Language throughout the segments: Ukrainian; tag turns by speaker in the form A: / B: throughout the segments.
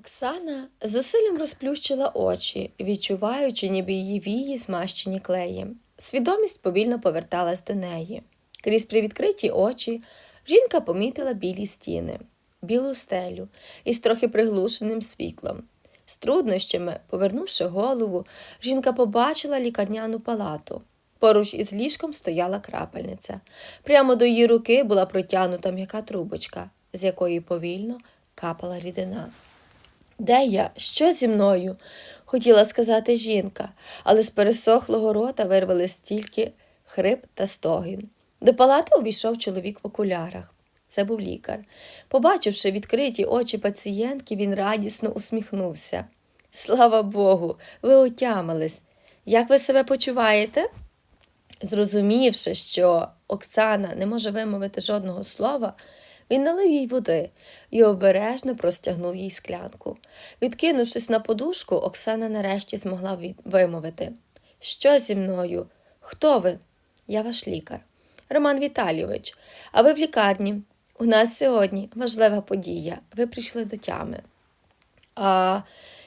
A: Оксана зусиллям розплющила очі, відчуваючи, ніби її вії змащені клеєм. Свідомість повільно поверталась до неї. Крізь привідкриті очі жінка помітила білі стіни, білу стелю із трохи приглушеним світлом. З труднощами, повернувши голову, жінка побачила лікарняну палату. Поруч із ліжком стояла крапельниця. Прямо до її руки була протягнута м'яка трубочка, з якої повільно капала рідина. Де я? Що зі мною? хотіла сказати жінка, але з пересохлого рота вирвались тільки хрип та стогін. До палати увійшов чоловік в окулярах. Це був лікар. Побачивши відкриті очі пацієнтки, він радісно усміхнувся. Слава Богу, ви отямились. Як ви себе почуваєте? Зрозумівши, що Оксана не може вимовити жодного слова, він налив їй води і обережно простягнув їй склянку. Відкинувшись на подушку, Оксана нарешті змогла вимовити Що зі мною? Хто ви? Я ваш лікар. Роман Віталійович, а ви в лікарні. У нас сьогодні важлива подія. Ви прийшли до тями. А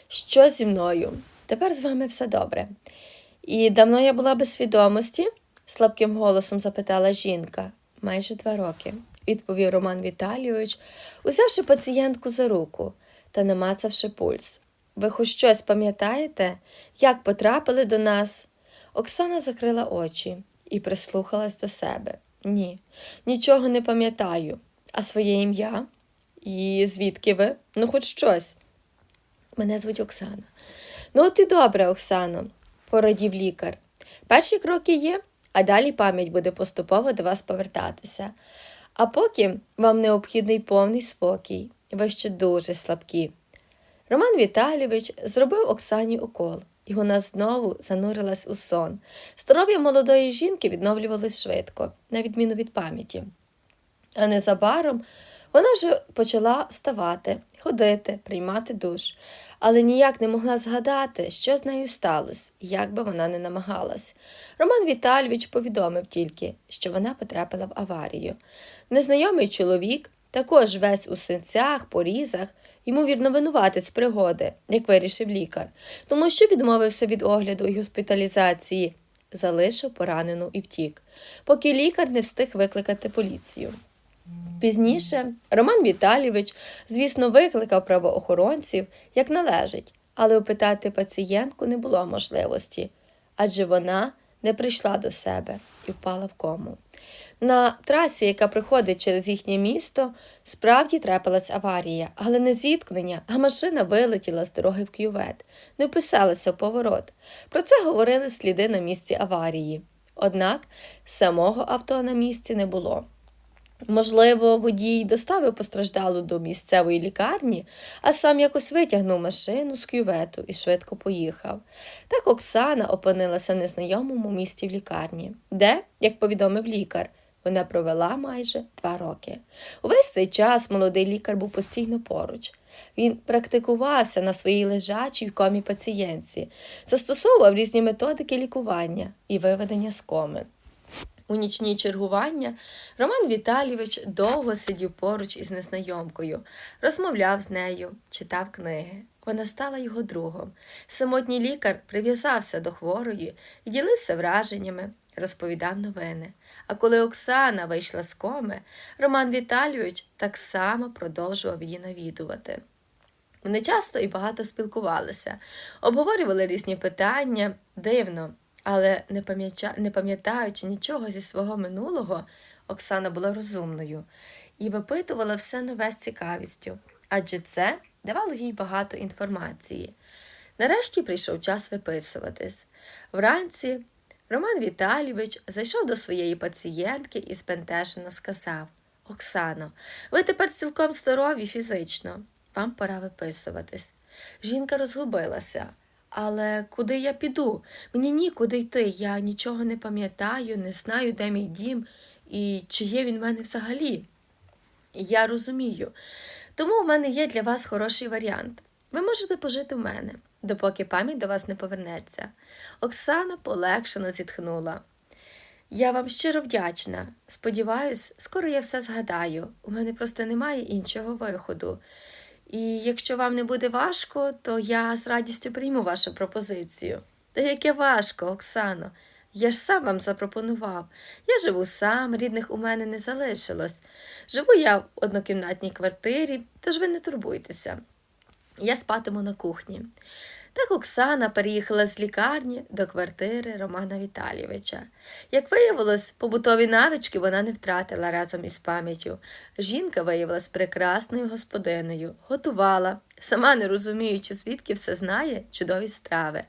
A: що зі мною? Тепер з вами все добре. І давно я була без свідомості? слабким голосом запитала жінка. Майже два роки, відповів Роман Віталійович, узявши пацієнтку за руку та намацавши пульс. Ви хоч щось пам'ятаєте, як потрапили до нас? Оксана закрила очі і прислухалась до себе. Ні, нічого не пам'ятаю. А своє ім'я? І звідки ви? Ну, хоч щось. Мене звуть Оксана. Ну, от і добре, Оксано, порадів лікар. Перші кроки є, а далі пам'ять буде поступово до вас повертатися. А поки вам необхідний повний спокій, ви ще дуже слабкі. Роман Віталійович зробив Оксані укол, і вона знову занурилась у сон. Здоров'я молодої жінки відновлювалось швидко, на відміну від пам'яті. А незабаром вона вже почала вставати, ходити, приймати душ, але ніяк не могла згадати, що з нею сталося, як би вона не намагалась. Роман Віталійович повідомив тільки, що вона потрапила в аварію. Незнайомий чоловік, також весь у синцях, порізах, ймовірно, винуватець пригоди, як вирішив лікар, тому що відмовився від огляду і госпіталізації, залишив поранену і втік, поки лікар не встиг викликати поліцію. Пізніше Роман Віталійович, звісно, викликав правоохоронців, як належить, але опитати пацієнтку не було можливості, адже вона не прийшла до себе і впала в кому. На трасі, яка приходить через їхнє місто, справді трапилась аварія, але не зіткнення, а машина вилетіла з дороги в кювет, не вписалася в поворот. Про це говорили сліди на місці аварії. Однак самого авто на місці не було. Можливо, водій доставив постраждалу до місцевої лікарні, а сам якось витягнув машину з кювету і швидко поїхав. Так Оксана опинилася в незнайомому місті в лікарні, де, як повідомив лікар, вона провела майже два роки. Увесь цей час молодий лікар був постійно поруч. Він практикувався на своїй лежачій в комі пацієнтці, застосовував різні методики лікування і виведення з коми. У нічні чергування Роман Віталійович довго сидів поруч із незнайомкою, розмовляв з нею, читав книги. Вона стала його другом. Самотній лікар прив'язався до хворої і ділився враженнями, розповідав новини. А коли Оксана вийшла з коми, Роман Віталійович так само продовжував її навідувати. Вони часто і багато спілкувалися, обговорювали різні питання, дивно, але не, пам'ятаючи нічого зі свого минулого, Оксана була розумною і випитувала все нове з цікавістю, адже це давало їй багато інформації. Нарешті прийшов час виписуватись. Вранці Роман Віталійович зайшов до своєї пацієнтки і спентежено сказав Оксано, ви тепер цілком здорові фізично. Вам пора виписуватись. Жінка розгубилася. Але куди я піду? Мені нікуди йти. Я нічого не пам'ятаю, не знаю, де мій дім і чи є він в мене взагалі. Я розумію. Тому в мене є для вас хороший варіант. Ви можете пожити в мене, допоки пам'ять до вас не повернеться. Оксана полегшено зітхнула. Я вам щиро вдячна. Сподіваюсь, скоро я все згадаю. У мене просто немає іншого виходу. І якщо вам не буде важко, то я з радістю прийму вашу пропозицію. Та яке важко, Оксано. Я ж сам вам запропонував. Я живу сам, рідних у мене не залишилось. Живу я в однокімнатній квартирі, тож ви не турбуйтеся. Я спатиму на кухні. Так Оксана переїхала з лікарні до квартири Романа Віталійовича. Як виявилось, побутові навички вона не втратила разом із пам'яттю. Жінка виявилась прекрасною господиною, готувала, сама не розуміючи, звідки все знає чудові страви.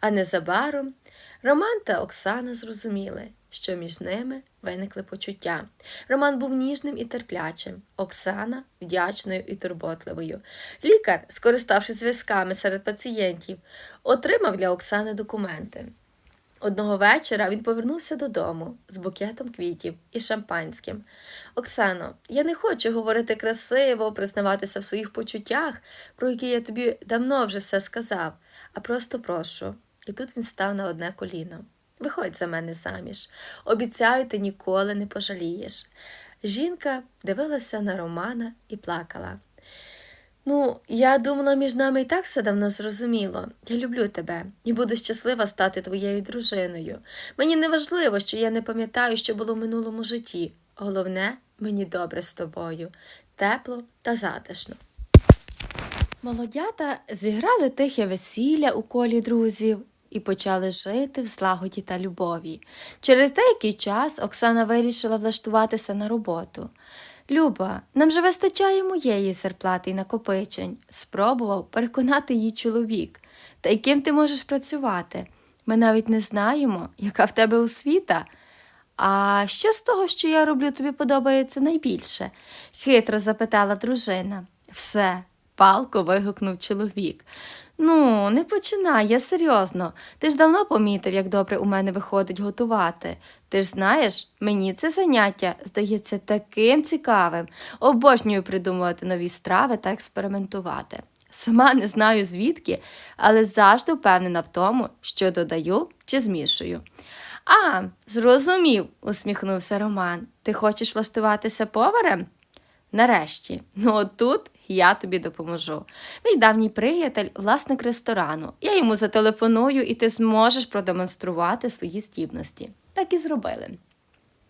A: А незабаром Роман та Оксана зрозуміли, що між ними виникли почуття. Роман був ніжним і терплячим, Оксана вдячною і турботливою. Лікар, скориставшись зв'язками серед пацієнтів, отримав для Оксани документи. Одного вечора він повернувся додому з букетом квітів і шампанським. Оксано, я не хочу говорити красиво, признаватися в своїх почуттях, про які я тобі давно вже все сказав, а просто прошу. І тут він став на одне коліно. Виходь за мене заміж. Обіцяю, ти ніколи не пожалієш. Жінка дивилася на Романа і плакала. Ну, я думала, між нами і так все давно зрозуміло. Я люблю тебе і буду щаслива стати твоєю дружиною. Мені не важливо, що я не пам'ятаю, що було в минулому житті. Головне, мені добре з тобою, тепло та затишно. Молодята зіграли тихе весілля у колі друзів і почали жити в злагоді та любові. Через деякий час Оксана вирішила влаштуватися на роботу. Люба, нам же вистачає моєї зарплати й накопичень, спробував переконати її чоловік. Та й ким ти можеш працювати? Ми навіть не знаємо, яка в тебе освіта. А що з того, що я роблю, тобі подобається найбільше? хитро запитала дружина. Все, палко вигукнув чоловік. Ну, не починай, я серйозно. Ти ж давно помітив, як добре у мене виходить готувати. Ти ж знаєш, мені це заняття здається таким цікавим. Обожнюю придумувати нові страви та експериментувати. Сама не знаю звідки, але завжди впевнена в тому, що додаю чи змішую. А, зрозумів, усміхнувся Роман. Ти хочеш влаштуватися поварем? Нарешті, ну от тут я тобі допоможу. Мій давній приятель, власник ресторану. Я йому зателефоную, і ти зможеш продемонструвати свої здібності. Так і зробили.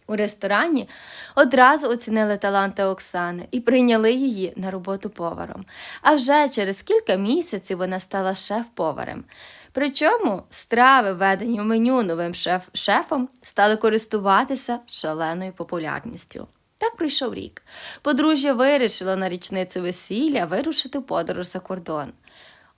A: У ресторані одразу оцінили таланти Оксани і прийняли її на роботу поваром. А вже через кілька місяців вона стала шеф-поварем. Причому страви, введені в меню новим шеф шефом, стали користуватися шаленою популярністю. Так пройшов рік. Подружжя вирішило на річницю весілля вирушити подорож за кордон.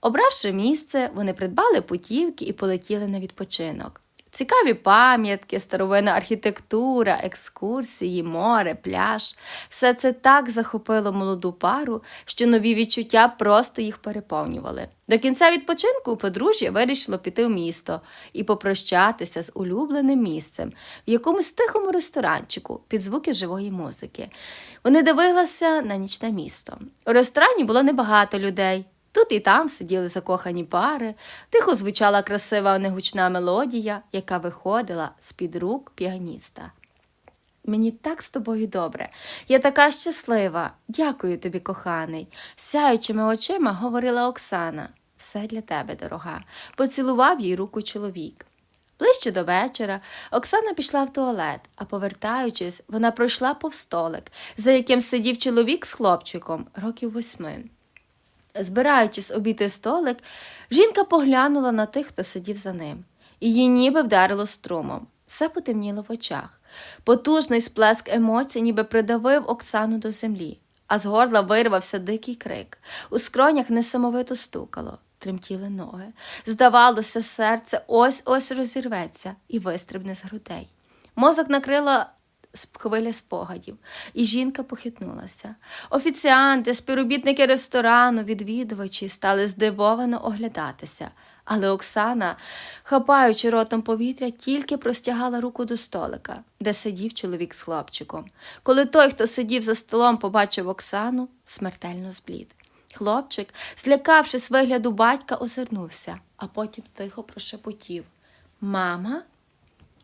A: Обравши місце, вони придбали путівки і полетіли на відпочинок. Цікаві пам'ятки, старовинна архітектура, екскурсії, море, пляж все це так захопило молоду пару, що нові відчуття просто їх переповнювали. До кінця відпочинку подружжя вирішило піти в місто і попрощатися з улюбленим місцем в якомусь тихому ресторанчику під звуки живої музики. Вони дивилися на нічне місто. У ресторані було небагато людей. Тут і там сиділи закохані пари, тихо звучала красива негучна мелодія, яка виходила з-під рук піаніста. Мені так з тобою добре. Я така щаслива. Дякую тобі, коханий. Сяючими очима говорила Оксана. Все для тебе, дорога. Поцілував їй руку чоловік. Ближче до вечора Оксана пішла в туалет, а повертаючись, вона пройшла повз столик, за яким сидів чоловік з хлопчиком років восьми. Збираючись обійти столик, жінка поглянула на тих, хто сидів за ним. Її ніби вдарило струмом. Все потемніло в очах. Потужний сплеск емоцій ніби придавив Оксану до землі, а з горла вирвався дикий крик. У скронях несамовито стукало, тремтіли ноги. Здавалося, серце ось ось розірветься і вистрибне з грудей. Мозок накрила хвиля спогадів, і жінка похитнулася. Офіціанти, співробітники ресторану, відвідувачі стали здивовано оглядатися. Але Оксана, хапаючи ротом повітря, тільки простягала руку до столика, де сидів чоловік з хлопчиком. Коли той, хто сидів за столом, побачив Оксану, смертельно зблід. Хлопчик, злякавшись вигляду батька, озирнувся, а потім тихо прошепотів Мама?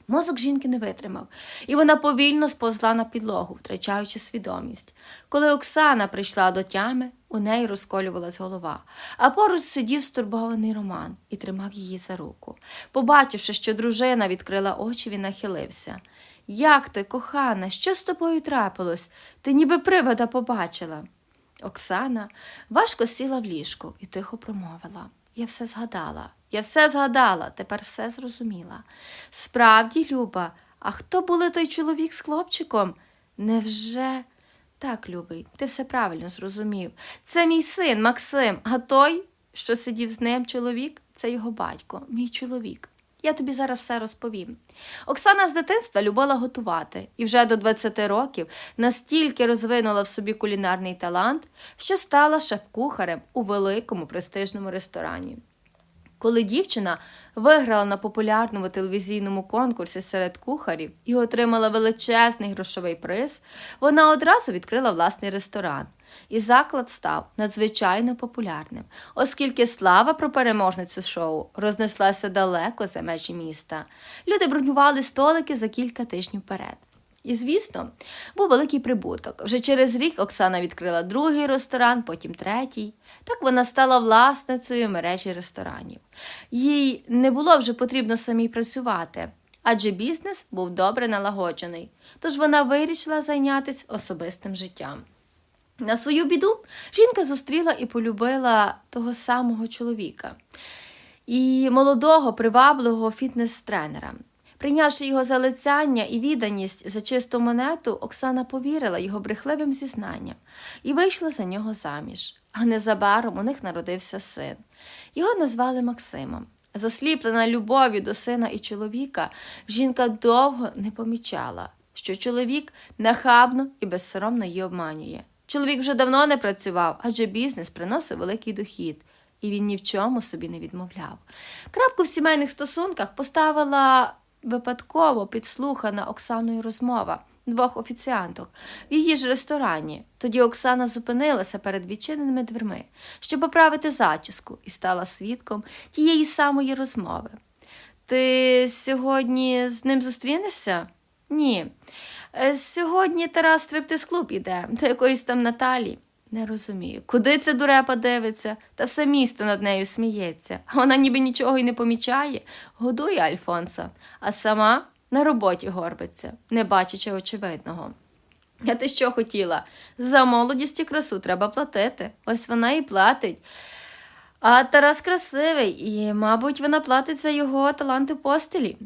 A: Мозок жінки не витримав, і вона повільно сповзла на підлогу, втрачаючи свідомість. Коли Оксана прийшла до тями, у неї розколювалась голова, а поруч сидів стурбований Роман і тримав її за руку. Побачивши, що дружина відкрила очі, він нахилився. Як ти, кохана, що з тобою трапилось? Ти ніби привида побачила. Оксана важко сіла в ліжку і тихо промовила. Я все згадала, я все згадала, тепер все зрозуміла. Справді, Люба, а хто були той чоловік з хлопчиком? Невже? Так, любий, ти все правильно зрозумів. Це мій син Максим, а той, що сидів з ним чоловік, це його батько, мій чоловік. Я тобі зараз все розповім. Оксана з дитинства любила готувати і вже до 20 років настільки розвинула в собі кулінарний талант, що стала шеф-кухарем у великому престижному ресторані. Коли дівчина виграла на популярному телевізійному конкурсі серед кухарів і отримала величезний грошовий приз, вона одразу відкрила власний ресторан. І заклад став надзвичайно популярним, оскільки слава про переможницю шоу рознеслася далеко за межі міста. Люди бронювали столики за кілька тижнів вперед. І, звісно, був великий прибуток. Вже через рік Оксана відкрила другий ресторан, потім третій. Так вона стала власницею мережі ресторанів. Їй не було вже потрібно самій працювати, адже бізнес був добре налагоджений. Тож вона вирішила зайнятися особистим життям. На свою біду жінка зустріла і полюбила того самого чоловіка і молодого, привабливого фітнес-тренера. Прийнявши його залицяння і відданість за чисту монету, Оксана повірила його брехливим зізнанням і вийшла за нього заміж. А незабаром у них народився син. Його назвали Максимом. Засліплена любов'ю до сина і чоловіка, жінка довго не помічала, що чоловік нахабно і безсоромно її обманює. Чоловік вже давно не працював, адже бізнес приносив великий дохід, і він ні в чому собі не відмовляв. Крапку в сімейних стосунках поставила випадково підслухана Оксаною розмова двох офіціанток в її ж ресторані. Тоді Оксана зупинилася перед відчиненими дверми, щоб поправити зачіску, і стала свідком тієї самої розмови. Ти сьогодні з ним зустрінешся? Ні. Е, Сьогодні Тарас стриптиз-клуб іде до якоїсь там Наталі. Не розумію, куди це дурепа дивиться, та все місто над нею сміється. Вона ніби нічого й не помічає, годує Альфонса, а сама на роботі горбиться, не бачачи очевидного. А ти що хотіла? За молодість і красу треба платити. Ось вона і платить. А Тарас красивий, і, мабуть, вона платить за його таланти постелі.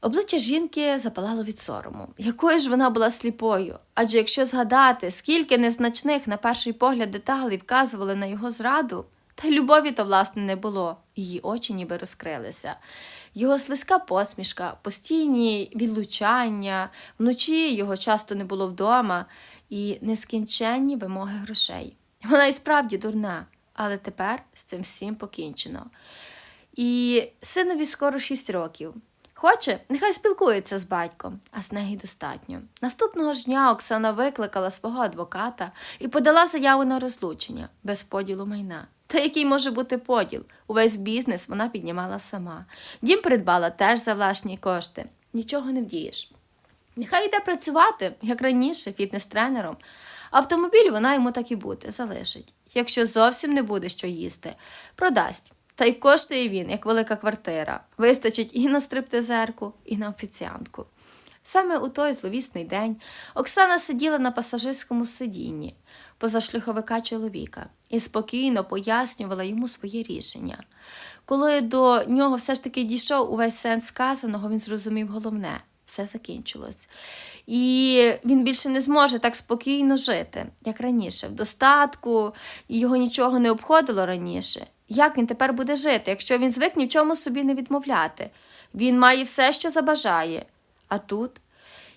A: Обличчя жінки запалало від сорому. Якою ж вона була сліпою? Адже якщо згадати, скільки незначних, на перший погляд, деталей вказували на його зраду, та й любові то, власне, не було, її очі ніби розкрилися. Його слизька посмішка, постійні відлучання, вночі його часто не було вдома, і нескінченні вимоги грошей. Вона і справді дурна, але тепер з цим всім покінчено. І синові скоро шість років. Хоче, нехай спілкується з батьком, а неї достатньо. Наступного ж дня Оксана викликала свого адвоката і подала заяву на розлучення без поділу майна. Та який може бути поділ? Увесь бізнес вона піднімала сама. Дім придбала теж за власні кошти. Нічого не вдієш. Нехай йде працювати, як раніше, фітнес-тренером. Автомобіль вона йому так і буде, залишить. Якщо зовсім не буде що їсти, продасть. Та й коштує він, як велика квартира. Вистачить і на стриптизерку, і на офіціантку. Саме у той зловісний день Оксана сиділа на пасажирському сидінні поза шлюховика чоловіка і спокійно пояснювала йому своє рішення. Коли до нього все ж таки дійшов увесь сенс сказаного, він зрозумів головне все закінчилось. І він більше не зможе так спокійно жити, як раніше, в достатку, його нічого не обходило раніше. Як він тепер буде жити, якщо він звик ні в чому собі не відмовляти? Він має все, що забажає. А тут.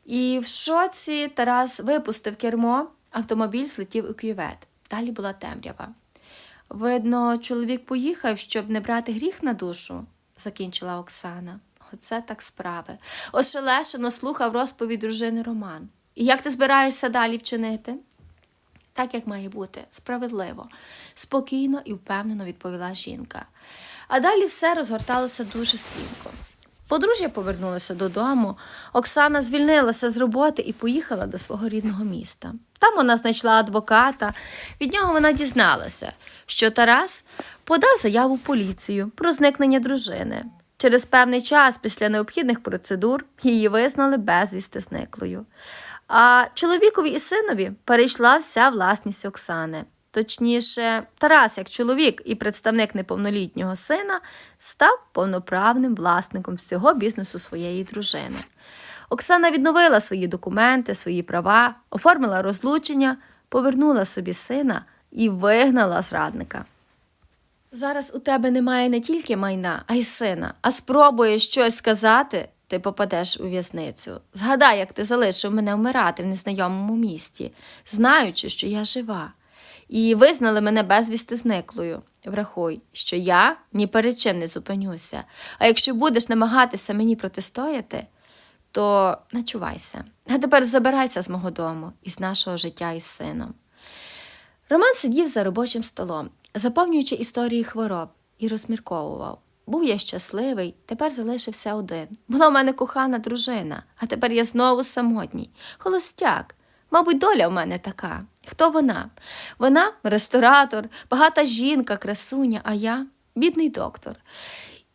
A: І в шоці Тарас випустив кермо, автомобіль злетів у кювет. Далі була темрява. Видно, чоловік поїхав, щоб не брати гріх на душу, закінчила Оксана. Оце так справи. Ошелешено слухав розповідь дружини Роман. І як ти збираєшся далі вчинити? Так, як має бути, справедливо, спокійно і впевнено відповіла жінка. А далі все розгорталося дуже стрімко. Подружжя повернулося додому. Оксана звільнилася з роботи і поїхала до свого рідного міста. Там вона знайшла адвоката. Від нього вона дізналася, що Тарас подав заяву поліцію про зникнення дружини. Через певний час після необхідних процедур її визнали безвісти зниклою. А чоловікові і синові перейшла вся власність Оксани. Точніше, Тарас, як чоловік і представник неповнолітнього сина, став повноправним власником всього бізнесу своєї дружини. Оксана відновила свої документи, свої права, оформила розлучення, повернула собі сина і вигнала зрадника. Зараз у тебе немає не тільки майна, а й сина. А спробуєш щось сказати, ти попадеш у в'язницю. Згадай, як ти залишив мене вмирати в незнайомому місті, знаючи, що я жива. І визнали мене безвісти зниклою. Врахуй, що я ні перед чим не зупинюся. А якщо будеш намагатися мені протистояти, то начувайся. А тепер забирайся з мого дому і з нашого життя із сином. Роман сидів за робочим столом, заповнюючи історії хвороб, і розмірковував. Був я щасливий, тепер залишився один. Була в мене кохана дружина, а тепер я знову самотній. Холостяк. Мабуть, доля в мене така. Хто вона? Вона ресторатор, багата жінка, красуня, а я бідний доктор.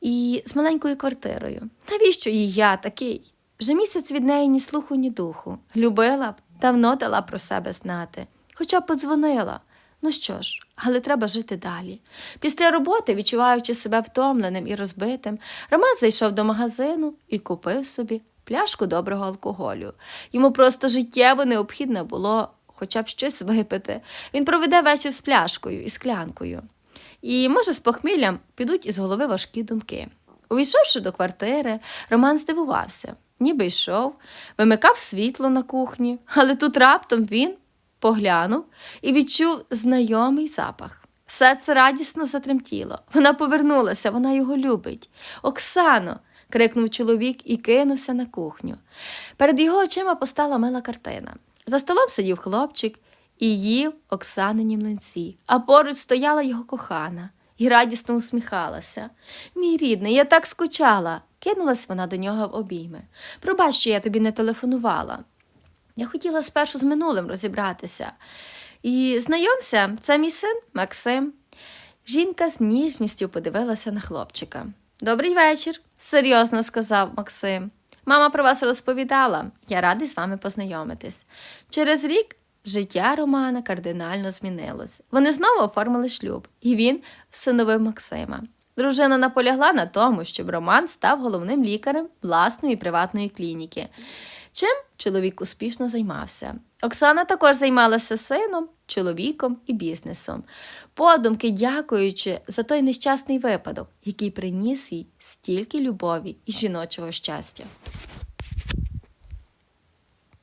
A: І з маленькою квартирою. Навіщо їй я такий? Вже місяць від неї ні слуху, ні духу. Любила б, давно дала про себе знати, хоча б подзвонила. Ну що ж, але треба жити далі. Після роботи, відчуваючи себе втомленим і розбитим, Роман зайшов до магазину і купив собі пляшку доброго алкоголю. Йому просто життєво необхідно було хоча б щось випити. Він проведе вечір з пляшкою і склянкою. І, може, з похміллям підуть із голови важкі думки. Увійшовши до квартири, Роман здивувався, ніби йшов, вимикав світло на кухні, але тут раптом він поглянув і відчув знайомий запах. Серце радісно затремтіло. Вона повернулася, вона його любить. Оксано. крикнув чоловік і кинувся на кухню. Перед його очима постала мила картина. За столом сидів хлопчик і їв Оксанині млинці, а поруч стояла його кохана і радісно усміхалася. Мій рідний, я так скучала. Кинулась вона до нього в обійми. Пробач, що я тобі не телефонувала. Я хотіла спершу з минулим розібратися. І знайомся, це мій син Максим. Жінка з ніжністю подивилася на хлопчика. Добрий вечір, серйозно сказав Максим. Мама про вас розповідала. Я радий з вами познайомитись. Через рік життя Романа кардинально змінилось. Вони знову оформили шлюб, і він всиновив Максима. Дружина наполягла на тому, щоб Роман став головним лікарем власної приватної клініки. Чим чоловік успішно займався. Оксана також займалася сином, чоловіком і бізнесом, подумки дякуючи за той нещасний випадок, який приніс їй стільки любові і жіночого щастя.